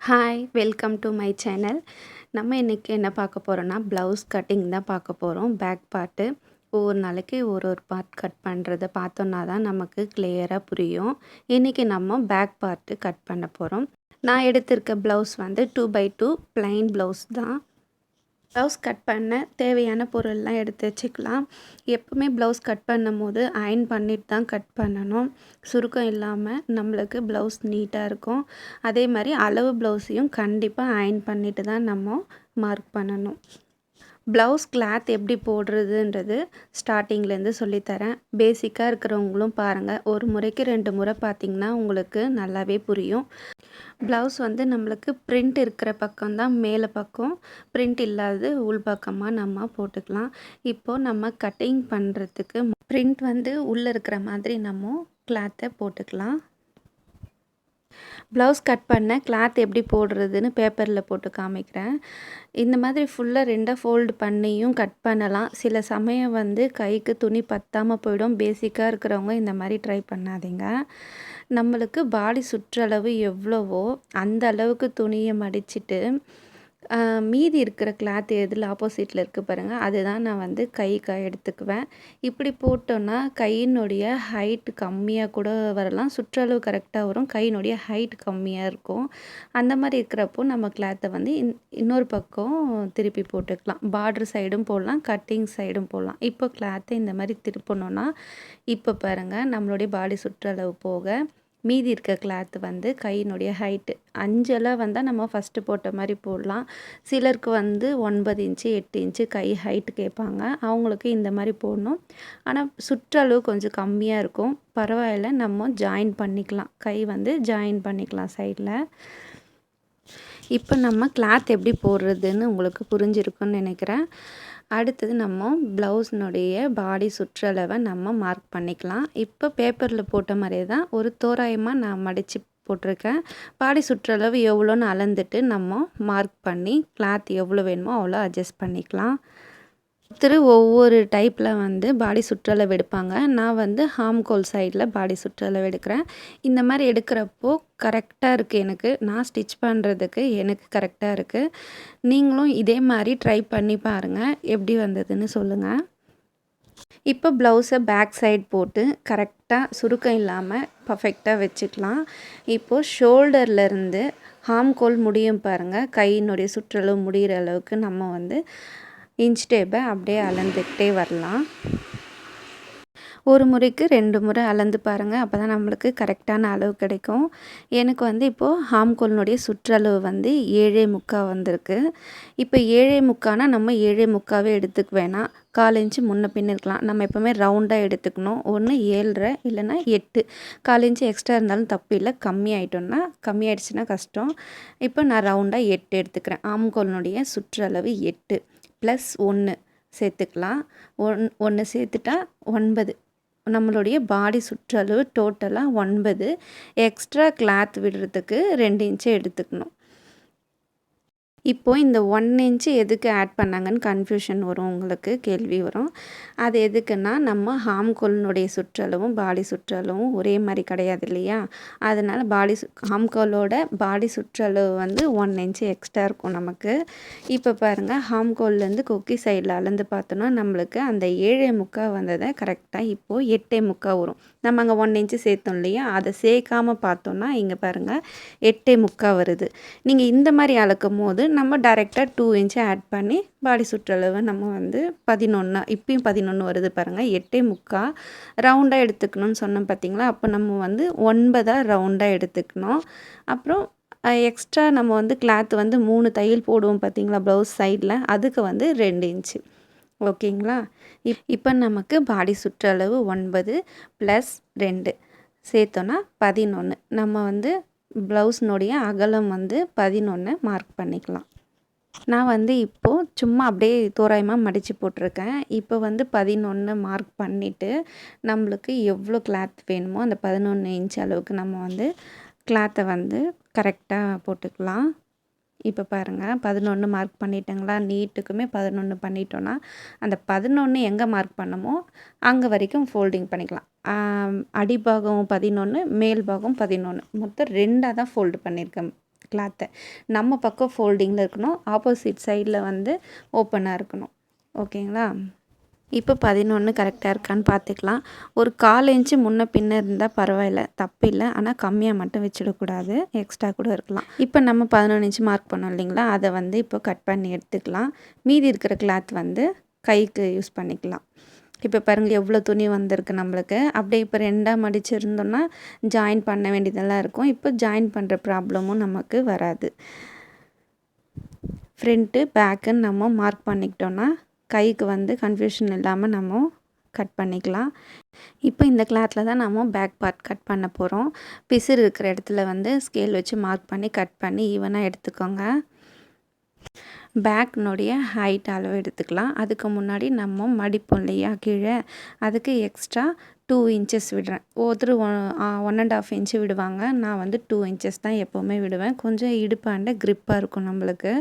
Hi welcome to my channel நம்ம இன்றைக்கி என்ன பார்க்க போகிறோன்னா ப்ளவுஸ் கட்டிங் தான் பார்க்க போகிறோம் பேக் பார்ட்டு ஒவ்வொரு நாளைக்கு ஒரு ஒரு பார்ட் கட் பண்ணுறத பார்த்தோன்னா தான் நமக்கு கிளியராக புரியும். இன்றைக்கி நம்ம பேக் பார்ட்டு கட் பண்ண போகிறோம் நான் எடுத்திருக்க ப்ளவுஸ் வந்து two by two plain blouse தான். ப்ளவுஸ் கட் பண்ண தேவையான பொருள்லாம் எடுத்து வச்சுக்கலாம். எப்பவுமே ப்ளவுஸ் கட் பண்ணும் போது அயன் பண்ணிட்டு தான் கட் பண்ணணும். சுருக்கம் இல்லாமல் நம்மளுக்கு ப்ளவுஸ் நீட்டாக இருக்கும். அதே மாதிரி அளவு ப்ளவுஸையும் கண்டிப்பாக அயன் பண்ணிட்டு தான் நம்ம மார்க் பண்ணணும். ப்ளவுஸ் கிளாத் எப்படி போடுறதுன்றது ஸ்டார்டிங்லேருந்து சொல்லித்தரேன். பேசிக்காக இருக்கிறவங்களும் பாருங்கள் ஒரு முறைக்கு ரெண்டு முறை பார்த்திங்கன்னா உங்களுக்கு நல்லாவே புரியும். ப்ளவுஸ் வந்து நம்மளுக்கு பிரிண்ட் இருக்கிற பக்கம்தான் மேலே பக்கம். பிரிண்ட் இல்லாதது உள் பக்கமாக நம்ம போட்டுக்கலாம். இப்போது நம்ம கட்டிங் பண்ணுறதுக்கு பிரிண்ட் வந்து உள்ளே இருக்கிற மாதிரி நம்ம கிளாத்தை போட்டுக்கலாம். ப்ளவுஸ் கட் பண்ண கிளாத் எப்படி போடுறதுன்னு பேப்பரில் போட்டு காமிக்கிறேன். இந்த மாதிரி ஃபுல்லாக ரெண்டாக ஃபோல்டு பண்ணியும் கட் பண்ணலாம். சில சமயம் வந்து கைக்கு துணி பத்தாமல் போயிடும். பேசிக்காக இருக்கிறவங்க இந்த மாதிரி ட்ரை பண்ணாதீங்க. நம்மளுக்கு பாடி சுற்றளவு எவ்வளவோ அந்த அளவுக்கு துணியை மடிச்சிட்டு மீதி இருக்கிற கிளாத் எதில் ஆப்போசிட்டில் இருக்குது பாருங்கள் அதுதான் நான் வந்து கைக்கு எடுத்துக்குவேன். இப்படி போட்டோன்னா கையினுடைய ஹைட் கம்மியாக கூட வரலாம். சுற்றளவு கரெக்டாக வரும். கையினுடைய ஹைட் கம்மியாக இருக்கும். அந்த மாதிரி இருக்கிறப்போ நம்ம கிளாத்தை வந்து இன் இன்னொரு பக்கம் திருப்பி போட்டுக்கலாம். பார்டர் சைடும் போடலாம். கட்டிங் சைடும் போடலாம். இப்போ கிளாத்தை இந்த மாதிரி திருப்பணுன்னா இப்போ பாருங்கள் நம்மளுடைய பாடி சுற்றளவு போக மீதி இருக்க கிளாத் வந்து கையினுடைய ஹைட்டு அஞ்செல்லாம் வந்தால் நம்ம ஃபஸ்ட்டு போட்ட மாதிரி போடலாம். சிலருக்கு வந்து ஒன்பது இன்ச்சு எட்டு இன்ச்சு கை ஹைட்டு கேட்பாங்க. அவங்களுக்கு இந்த மாதிரி போடணும். ஆனால் சுற்றளவு கொஞ்சம் கம்மியாக இருக்கும். பரவாயில்ல நம்ம ஜாயின் பண்ணிக்கலாம். கை வந்து ஜாயின் பண்ணிக்கலாம் சைடில் இப்போ நம்ம கிளாத் எப்படி போடுறதுன்னு உங்களுக்கு புரிஞ்சிருக்குன்னு நினைக்கிறேன். அடுத்தது நம்ம ப்ளவுஸ்னுடைய பாடி சுற்றளவை நம்ம மார்க் பண்ணிக்கலாம். இப்போ பேப்பரில் போட்ட மாதிரியே தான் ஒரு தோராயமாக நான் மடித்து போட்டிருக்கேன். பாடி சுற்றளவு எவ்வளோன்னு அளந்துட்டு நம்ம மார்க் பண்ணி கிளாத் எவ்வளோ வேணுமோ அவ்வளோ அட்ஜஸ்ட் பண்ணிக்கலாம். திரு ஒவ்வொரு டைப்பில் வந்து பாடி சுற்றளவு எடுப்பாங்க. நான் வந்து ஹாம்கோல் சைடில் பாடி சுற்றளவு எடுக்கிறேன். இந்த மாதிரி எடுக்கிறப்போ கரெக்டாக இருக்குது எனக்கு. நான் ஸ்டிச் பண்ணுறதுக்கு எனக்கு கரெக்டாக இருக்குது நீங்களும் இதே மாதிரி ட்ரை பண்ணி பாருங்கள் எப்படி வந்ததுன்னு சொல்லுங்கள் இப்போ ப்ளவுஸை பேக் சைட் போட்டு கரெக்டாக சுருக்கம் இல்லாமல் பர்ஃபெக்டாக வச்சுக்கலாம். இப்போது ஷோல்டர்லேருந்து ஹாம்கோல் முடியும் பாருங்கள் கையினுடைய சுற்றளவு முடிகிற அளவுக்கு நம்ம வந்து இன்ச் டேப்பை அப்படியே அளந்துக்கிட்டே வரலாம். ஒரு முறைக்கு ரெண்டு முறை அளந்து பாருங்கள் அப்போ தான் நம்மளுக்கு கரெக்டான அளவு கிடைக்கும். எனக்கு வந்து இப்போது ஹாம்கோலினுடைய சுற்றளவு வந்து ஏழே முக்கா வந்திருக்கு. இப்போ ஏழே முக்கானா நம்ம ஏழே முக்காவே எடுத்துக்க வேணாம். கால் இன்ச்சு முன்ன பின் இருக்கலாம். நம்ம எப்போவுமே ரவுண்டாக எடுத்துக்கணும். ஒன்று ஏழரை இல்லைன்னா எட்டு. கால் இன்ச்சு எக்ஸ்ட்ரா இருந்தாலும் தப்பு இல்லை. கம்மி ஆகிட்டோன்னா கம்மி கஷ்டம். இப்போ நான் ரவுண்டாக எட்டு எடுத்துக்கிறேன். ஆம்கோலினுடைய சுற்றளவு எட்டு. ப்ளஸ் ஒன்று சேர்த்துக்கலாம். ஒன் ஒன்று சேர்த்துட்டா ஒன்பது. நம்மளுடைய பாடி சுற்றளவு டோட்டலாக ஒன்பது. எக்ஸ்ட்ரா கிளாத் விடுறதுக்கு ரெண்டு இன்ச்சு எடுத்துக்கணும். இப்போது இந்த ஒன் இன்ச்சு எதுக்கு ஆட் பண்ணாங்கன்னு கன்ஃபியூஷன் வரும் உங்களுக்கு கேள்வி வரும். அது எதுக்குன்னா நம்ம ஹாம்கோலினுடைய சுற்றளவும் பாடி சுற்றளவும் ஒரே மாதிரி கிடையாது இல்லையா? அதனால் பாடி சு ஹாம்கோலோட பாடி சுற்றளவு வந்து ஒன் இன்ச்சு எக்ஸ்ட்ரா இருக்கும் நமக்கு. இப்போ பாருங்கள் ஹாம்கோல்லேருந்து கொக்கி சைடில் அளந்து பார்த்தோன்னா நம்மளுக்கு அந்த ஏழே முக்கால் வந்ததை கரெக்டாக இப்போது எட்டே முக்கால் வரும். நம்ம அங்கே ஒன் இன்ச்சு சேர்த்தோம் இல்லையா? அதை சேர்க்காமல் பார்த்தோன்னா இங்கே பாருங்கள் எட்டே முக்கால் வருது. நீங்கள் இந்த மாதிரி அளக்கும் போது நம்ம டைரெக்டாக டூ இன்ச்சு ஆட் பண்ணி பாடி சுற்றளவு நம்ம வந்து பதினொன்று இப்பயும் பதினொன்று வருது பாருங்கள் எட்டே முக்கால் ரவுண்டாக எடுத்துக்கணும்னு சொன்னோம் பார்த்தீங்களா அப்போ நம்ம வந்து ஒன்பதாக ரவுண்டாக எடுத்துக்கணும். அப்புறம் எக்ஸ்ட்ரா நம்ம வந்து கிளாத் வந்து மூணு தையல் போடுவோம் பார்த்தீங்களா ப்ளவுஸ் சைடில் அதுக்கு வந்து ரெண்டு இன்ச்சு ஓகேங்களா? இப் இப்போ நமக்கு பாடி சுற்றளவு ஒன்பது ப்ளஸ் ரெண்டு. சேர்த்தோன்னா பதினொன்று நம்ம வந்து ப்ளவுஸ்னுடைய அகலம் வந்து பதினொன்று மார்க் பண்ணிக்கலாம். நான் வந்து இப்போது சும்மா அப்படியே தோராயமாக மடித்து போட்டிருக்கேன். இப்போ வந்து பதினொன்று மார்க் பண்ணிவிட்டு நம்மளுக்கு எவ்வளோ கிளாத் வேணுமோ அந்த பதினொன்று இன்ச் அளவுக்கு நம்ம வந்து கிளாத்தை வந்து கரெக்டாக போட்டுக்கலாம். இப்போ பாருங்கள் பதினொன்று மார்க் பண்ணிட்டங்களா? நீட்டுக்குமே பதினொன்று பண்ணிட்டோன்னா அந்த பதினொன்று எங்கே மார்க் பண்ணமோ அங்கே வரைக்கும் ஃபோல்டிங் பண்ணிக்கலாம். அடிபாகம் பதினொன்று மேல் பாகம் பதினொன்று மொத்தம் ரெண்டாக தான் ஃபோல்டு பண்ணியிருக்கேன் கிளாத்தை நம்ம பக்கம் ஃபோல்டிங்கில் இருக்கணும் ஆப்போசிட் சைடில் வந்து ஓப்பனாக இருக்கணும். ஓகேங்களா? இப்போ பதினொன்று கரெக்டாக இருக்கான்னு பார்த்துக்கலாம் ஒரு கால் இன்ச்சு முன்ன பின்ன இருந்தால் பரவாயில்ல தப்பு இல்லை ஆனால் கம்மியாக மட்டும் வச்சிடக்கூடாது. எக்ஸ்ட்ரா கூட இருக்கலாம். இப்போ நம்ம பதினொன்று இன்ச்சு மார்க் பண்ணோம் இல்லைங்களா? அதை வந்து இப்போ கட் பண்ணி எடுத்துக்கலாம். மீதி இருக்கிற கிளாத் வந்து கைக்கு யூஸ் பண்ணிக்கலாம். இப்போ பாருங்கள் எவ்வளோ துணி வந்திருக்கு நம்மளுக்கு. அப்படியே இப்போ ரெண்டாக மடிச்சிருந்தோம்னா ஜாயின் பண்ண வேண்டியதெல்லாம் இருக்கும். இப்போ ஜாயின் பண்ணுற ப்ராப்ளமும் நமக்கு வராது. ஃப்ரண்ட்டு பேக்குன்னு நம்ம மார்க் பண்ணிக்கிட்டோன்னா கைக்கு வந்து கன்ஃபியூஷன் இல்லாமல் நம்ம கட் பண்ணிக்கலாம். இப்போ இந்த கிளாத்தில் தான் நம்ம பேக் பார்ட் கட் பண்ண போகிறோம் பிசிறு இருக்கிற இடத்துல வந்து ஸ்கேல் வச்சு மார்க் பண்ணி கட் பண்ணி ஈவனாக எடுத்துக்கோங்க. பேக்னுடைய ஹைட் அளவு எடுத்துக்கலாம். அதுக்கு முன்னாடி நம்ம மடிப்போம் இல்லையா கீழே? அதுக்கு எக்ஸ்ட்ரா டூ இன்ச்சஸ் விடுறேன் ஒருத்தர் one one and half inch விடுவாங்க. நான் வந்து டூ இன்ச்சஸ் தான் எப்போவுமே விடுவேன். கொஞ்சம் இடுப்பாண்ட க்ரிப்பாக இருக்கும் நம்மளுக்கு.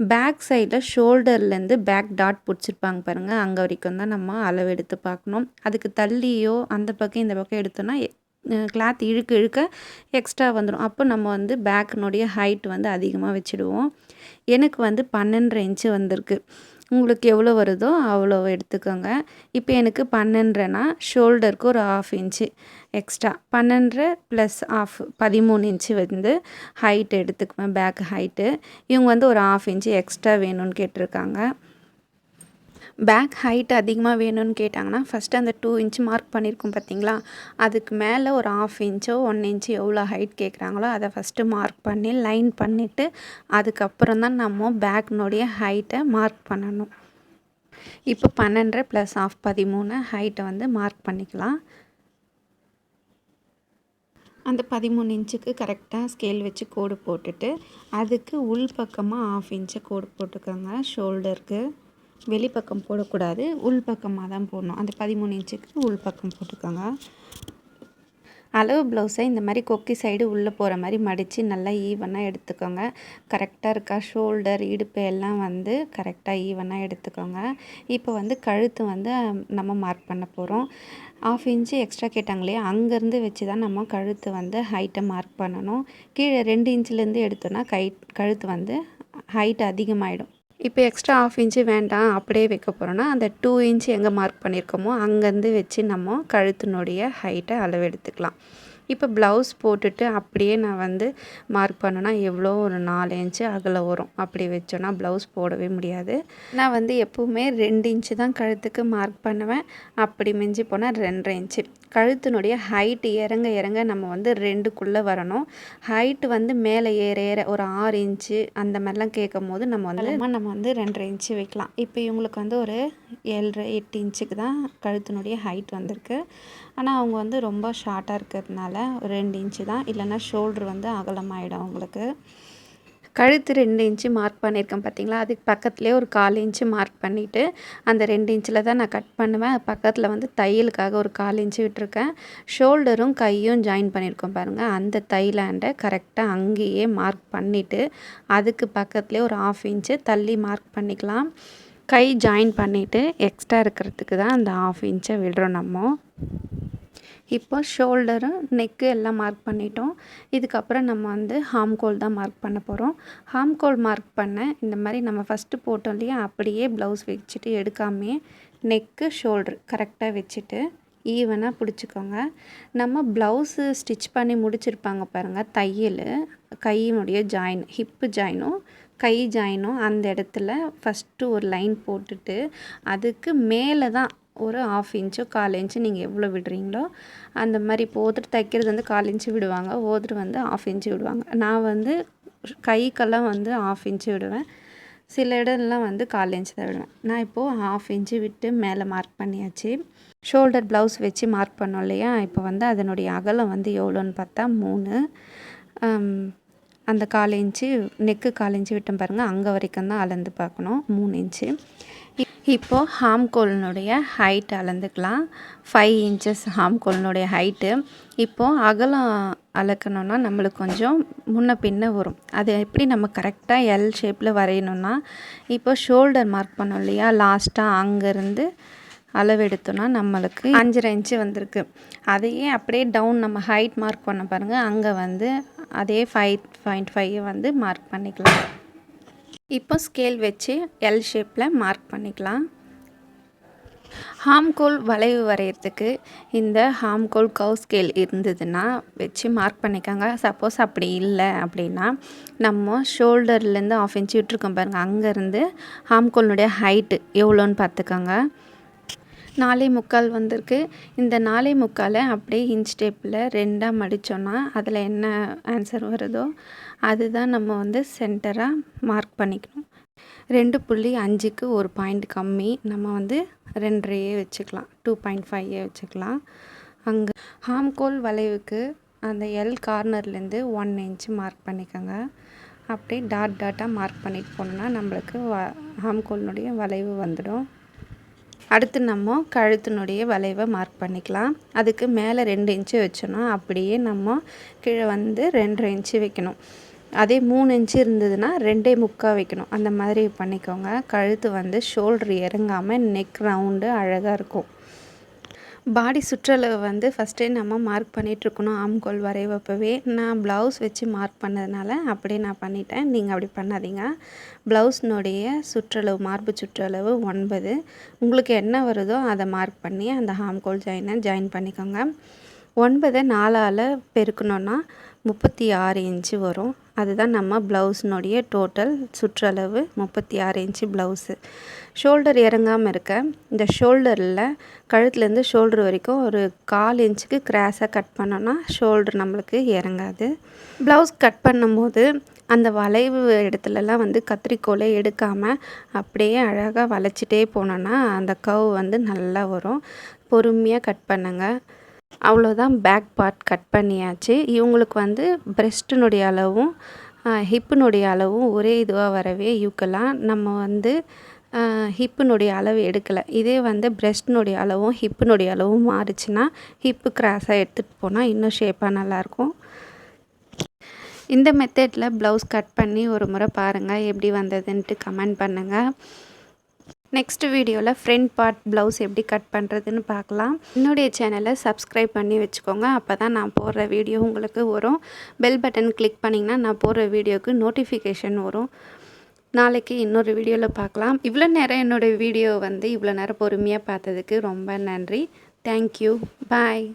பேக் சைடில் ஷோல்டர்லேருந்து பேக் டாட் பிடிச்சிருப்பாங்க பாருங்கள் அங்கே வரைக்கும் தான் நம்ம அளவு எடுத்து பார்க்கணும். அதுக்கு தள்ளியோ அந்த பக்கம் இந்த பக்கம் எடுத்தோன்னா கிளாத் இழுக்க இழுக்க எக்ஸ்ட்ரா வந்துடும் அப்போ நம்ம வந்து பேக்கினுடைய ஹைட் வந்து அதிகமாக வச்சுடுவோம். எனக்கு வந்து பன்னெண்டரை இன்ச்சு வந்திருக்கு. உங்களுக்கு எவ்வளோ வருதோ அவ்வளோ எடுத்துக்கோங்க. இப்போ எனக்கு பன்னெண்டரைனா ஷோல்டருக்கு ஒரு ஆஃப் இன்ச்சு எக்ஸ்ட்ரா பன்னெண்டரை ப்ளஸ் ஆஃப் பதிமூணு இன்ச்சு வந்து ஹைட் எடுத்துக்குவேன் பேக் ஹைட்டு இவங்க வந்து ஒரு ஆஃப் இன்ச்சு எக்ஸ்ட்ரா வேணும்னு கேட்டிருக்காங்க. பேக் ஹைட் அதிகமாக வேணும்னு கேட்டாங்கன்னா ஃபஸ்ட்டு அந்த டூ இன்ச் மார்க் பண்ணியிருக்கோம் பார்த்தீங்களா அதுக்கு மேலே ஒரு ஆஃப் இன்ச்சோ ஒன் இன்ச்சோ எவ்வளோ ஹைட் கேட்குறாங்களோ அதை ஃபஸ்ட்டு மார்க் பண்ணி லைன் பண்ணிவிட்டு அதுக்கப்புறம் தான் நம்ம பேக்னுடைய ஹைட்டை மார்க் பண்ணணும். இப்போ பன்னெண்டரை ப்ளஸ் ஆஃப் பதிமூணு ஹைட்டை வந்து மார்க் பண்ணிக்கலாம். அந்த பதிமூணு இன்ச்சுக்கு கரெக்டாக ஸ்கேல் வச்சு கோடு போட்டுட்டு அதுக்கு உள் பக்கமாக ஆஃப் இன்ச்சை கோடு போட்டுக்கோங்க ஷோல்டருக்கு வெளிப்பக்கம் போடக்கூடாது. உள் பக்கமாக தான் போடணும். அந்த பதிமூணு இன்ச்சுக்கு உள் பக்கம் போட்டுக்கோங்க. அளவு ப்ளவுஸை இந்த மாதிரி கொக்கி சைடு உள்ளே போகிற மாதிரி மடித்து நல்லா ஈவனாக எடுத்துக்கோங்க. கரெக்டாக இருக்கா? ஷோல்டர் இடுப்பு எல்லாம் வந்து கரெக்டாக ஈவனாக எடுத்துக்கோங்க. இப்போ வந்து கழுத்து வந்து நம்ம மார்க் பண்ண போகிறோம் ஆஃப் இன்ச்சு எக்ஸ்ட்ரா கேட்டாங்களே அங்கேருந்து வச்சு தான் நம்ம கழுத்து வந்து ஹைட்டை மார்க் பண்ணணும். கீழே ரெண்டு இன்ச்சிலேருந்து எடுத்தோன்னா கை கழுத்து வந்து ஹைட் அதிகமாகிடும் இப்போ எக்ஸ்ட்ரா ஆஃப் இன்ச்சு வேண்டாம் அப்படியே வைக்க போகிறோன்னா அந்த டூ இன்ச் எங்கே மார்க் பண்ணியிருக்கோமோ அங்கேருந்து வச்சு நம்ம கழுத்தினுடைய ஹைட்டை அளவு எடுத்துக்கலாம் இப்போ ப்ளவுஸ் போட்டுட்டு அப்படியே நான் வந்து மார்க் பண்ணேன்னா எவ்வளோ ஒரு நாலு இன்ச்சு அகல வரும். அப்படி வச்சோன்னா ப்ளவுஸ் போடவே முடியாது. நான் வந்து எப்போவுமே ரெண்டு இன்ச்சு தான் கழுத்துக்கு மார்க் பண்ணுவேன். அப்படி மிஞ்சி போனால் ரெண்டரை இன்ச்சு கழுத்தினுடைய ஹைட்டு இறங்க இறங்க நம்ம வந்து ரெண்டுக்குள்ளே வரணும். ஹைட்டு வந்து மேலே ஏற ஏற ஒரு ஆறு இன்ச்சு அந்த மாதிரிலாம் கேட்கும் போது நம்ம வந்து நம்ம வந்து ரெண்டரை இன்ச்சு வைக்கலாம். இப்போ இவங்களுக்கு வந்து ஒரு ஏழரை எட்டு இன்ச்சுக்கு தான் கழுத்தினுடைய ஹைட் வந்திருக்கு. ஆனால் அவங்க வந்து ரொம்ப ஷார்ட்டாக இருக்கிறதுனால ரெண்டு இன்ச்சு தான். இல்லைன்னா ஷோல்ட்ரு வந்து அகலமாயிடும் அவங்களுக்கு. கழுத்து ரெண்டு இன்ச்சு மார்க் பண்ணியிருக்கேன் பார்த்தீங்களா? அதுக்கு பக்கத்துலேயே ஒரு கால் இன்ச்சு மார்க் பண்ணிவிட்டு அந்த ரெண்டு இன்ச்சில் தான் நான் கட் பண்ணுவேன். பக்கத்தில் வந்து தையலுக்காக ஒரு கால் இன்ச்சு விட்டுருக்கேன். ஷோல்டரும் கையும் ஜாயின் பண்ணியிருக்கோம் பாருங்கள் அந்த தைலாண்டை கரெக்டாக அங்கேயே மார்க் பண்ணிவிட்டு அதுக்கு பக்கத்துலேயே ஒரு ஆஃப் இன்ச்சு தள்ளி மார்க் பண்ணிக்கலாம். கை ஜாயின் பண்ணிவிட்டு எக்ஸ்ட்ரா இருக்கிறதுக்கு தான் அந்த ஆஃப் இன்ச்சை விடுறோம் நம்ம. இப்போ ஷோல்டரும் நெக்கு எல்லாம் மார்க் பண்ணிட்டோம். இதுக்கப்புறம் நம்ம வந்து ஹாம்கோல் தான் மார்க் பண்ண போகிறோம் ஹாம்கோல் மார்க் பண்ண இந்த மாதிரி நம்ம ஃபஸ்ட்டு போட்டோம் இல்லையா? அப்படியே ப்ளவுஸ் வச்சுட்டு எடுக்காமே நெக்கு ஷோல்ட்ரு கரெக்டாக வச்சுட்டு ஈவனாக பிடிச்சிக்கோங்க. நம்ம ப்ளவுஸு ஸ்டிச் பண்ணி முடிச்சிருப்பாங்க பாருங்கள் தையல் கையினுடைய ஜாயின் ஹிப்பு ஜாயினும் கை ஜாயினும் அந்த இடத்துல ஃபஸ்ட்டு ஒரு லைன் போட்டுட்டு அதுக்கு மேலே தான் ஒரு ஆஃப் இன்ச்சோ கால் இன்ச்சு நீங்கள் எவ்வளோ விடுறீங்களோ அந்த மாதிரி இப்போ ஒருத்தர் தைக்கிறது வந்து கால் இன்ச்சு விடுவாங்க. ஒருத்தர் வந்து ஆஃப் இன்ச்சு விடுவாங்க. நான் வந்து கைக்கெல்லாம் வந்து ஆஃப் இன்ச்சு விடுவேன். சில இடம்லாம் வந்து கால் இன்ச்சு தான் விடுவேன். நான் இப்போது ஹாஃப் இன்ச்சு விட்டு மேலே மார்க் பண்ணியாச்சு. ஷோல்டர் ப்ளவுஸ் வச்சு மார்க் பண்ணோம் இல்லையா? இப்போ வந்து அதனுடைய அகலம் வந்து எவ்வளோன்னு பார்த்தா மூணு. அந்த கால் இன்ச்சு நெக்கு கால் இன்ச்சு விட்டோம் பாருங்கள் அங்கே வரைக்கும் தான் அளந்து பார்க்கணும். மூணு இன்ச்சு. இப்போது ஹாம்கோலினுடைய ஹைட் அளந்துக்கலாம். ஃபைவ் இன்ச்சஸ் ஹாம்கோலினுடைய ஹைட்டு இப்போது அகலம் அளக்கணும்னா நம்மளுக்கு கொஞ்சம் முன்ன பின்ன வரும். அது எப்படி நம்ம கரெக்டாக எல் ஷேப்பில் வரையணும்னா இப்போ ஷோல்டர் மார்க் பண்ணோம் இல்லையா? லாஸ்ட்டாக அங்கேருந்து அளவு எடுத்தோன்னா நம்மளுக்கு அஞ்சரை இன்ச்சு வந்திருக்கு. அதையே அப்படியே டவுன் நம்ம ஹைட் மார்க் பண்ண பாருங்கள் அங்கே வந்து அதே ஃபைவ் பாயிண்ட் ஃபைவ் வந்து மார்க் பண்ணிக்கலாம். இப்போ ஸ்கேல் வச்சு எல் ஷேப்பில் மார்க் பண்ணிக்கலாம். ஹாம்கோல் வளைவு வரைகிறதுக்கு இந்த ஹாம்கோல் கவு ஸ்கேல் இருந்ததுன்னா வச்சு மார்க் பண்ணிக்கோங்க. சப்போஸ் அப்படி இல்லை அப்படின்னா நம்ம ஷோல்டர்லேருந்து ஆஃப் இன்ச்சு விட்டுருக்கோம் பாருங்கள் அங்கேருந்து ஹாம்கோலினுடைய ஹைட்டு எவ்வளோன்னு பார்த்துக்கோங்க. நாலே முக்கால் வந்திருக்கு. இந்த நாலே முக்காலை அப்படியே இன்ச் டேப்பில் ரெண்டாக மடித்தோன்னா அதில் என்ன ஆன்சர் வருதோ அதுதான் நம்ம வந்து சென்டராக மார்க் பண்ணிக்கணும். ரெண்டு புள்ளி அஞ்சுக்கு ஒரு பாயிண்ட் கம்மி. நம்ம வந்து ரெண்டரையே வச்சுக்கலாம். டூ பாயிண்ட் ஃபைவே வச்சுக்கலாம். அங்கே ஹாம்கோல் வளைவுக்கு அந்த எல் கார்னர்லேருந்து ஒன் இன்ச் மார்க் பண்ணிக்கோங்க. அப்படியே டாட் டாட்டாக மார்க் பண்ணிட்டு போனோம்னா நம்மளுக்கு வ ஹாம்கோலினுடைய வளைவு வந்துடும். அடுத்து நம்ம கழுத்தினுடைய வளைவை மார்க் பண்ணிக்கலாம். அதுக்கு மேலே ரெண்டு இன்ச்சு வச்சோன்னா அப்படியே நம்ம கீழே வந்து ரெண்டரை இன்ச்சு வைக்கணும். அதே மூணு இன்ச்சு இருந்ததுன்னா ரெண்டே முக்கால் வைக்கணும். அந்த மாதிரி பண்ணிக்கோங்க. கழுத்து வந்து ஷோல்ட்ரு இறங்காமல் நெக் ரவுண்டு அழகாக இருக்கும். பாடி சுற்றளவு வந்து ஃபஸ்ட்டே நம்ம மார்க் பண்ணிகிட்ருக்கணும் ஆம்கோல் வரைவப்பவே நான் ப்ளவுஸ் வச்சு மார்க் பண்ணதுனால அப்படியே நான் பண்ணிட்டேன். நீங்கள் அப்படி பண்ணாதீங்க. ப்ளவுஸ்னுடைய சுற்றளவு மார்பு சுற்றளவு ஒன்பது. உங்களுக்கு என்ன வருதோ அதை மார்க் பண்ணி அந்த ஆம்கோல் ஜாயினை ஜாயின் பண்ணிக்கோங்க. ஒன்பதை நாலால் பெருக்கணுன்னா முப்பத்தி ஆறு இன்ச்சு வரும். அதுதான் நம்ம ப்ளவுஸ்னுடைய டோட்டல் சுற்றளவு முப்பத்தி ஆறு இன்ச்சு ப்ளவுஸு. ஷோல்டர் இறங்காமல் இருக்க இந்த ஷோல்டரில் கழுத்துலேருந்து ஷோல்டர் வரைக்கும் ஒரு கால் இன்ச்சுக்கு கிராஸாக கட் பண்ணோன்னா ஷோல்டர் நம்மளுக்கு இறங்காது. ப்ளவுஸ் கட் பண்ணும்போது அந்த வளைவு இடத்துலலாம் வந்து கத்திரிக்கோலை எடுக்காமல் அப்படியே அழகாக வளைச்சிட்டே போனோன்னா அந்த கவ் வந்து நல்லா வரும். பொறுமையாக கட் பண்ணுங்கள் அவ்வளோதான் பேக் பார்ட் கட் பண்ணியாச்சு. இவங்களுக்கு வந்து பிரெஸ்ட்டினுடைய அளவும் ஹிப்பினுடைய அளவும் ஒரே இதுவாக வரவே யூக்கலாம் நம்ம வந்து ஹிப்பினுடைய அளவு எடுக்கலை. இதே வந்து பிரெஸ்ட்னுடைய அளவும் ஹிப்பினுடைய அளவும் மாறுச்சுன்னா ஹிப்பு கிராஸாக எடுத்துகிட்டு போனால் இன்னும் ஷேப்பாக நல்லாயிருக்கும் இந்த மெத்தடில் ப்ளவுஸ் கட் பண்ணி ஒரு முறை பாருங்கள் எப்படி வந்ததுன்ட்டு கமெண்ட் பண்ணுங்கள் நெக்ஸ்ட் வீடியோவில் ஃப்ரண்ட் பார்ட் ப்ளவுஸ் எப்படி கட் பண்ணுறதுன்னு பார்க்கலாம். என்னுடைய சேனலை சப்ஸ்கிரைப் பண்ணி வச்சுக்கோங்க. அப்போ தான் நான் போடுற வீடியோ உங்களுக்கு வரும். பெல் பட்டன் கிளிக் பண்ணிங்கன்னா நான் போடுற வீடியோவுக்கு நோட்டிஃபிகேஷன் வரும். நாளைக்கு இன்னொரு வீடியோவில் பார்க்கலாம். இவ்வளோ நேரம் என்னோடய வீடியோ வந்து இவ்வளோ நேரம் பொறுமையாக பார்த்ததுக்கு ரொம்ப நன்றி. Thank you bye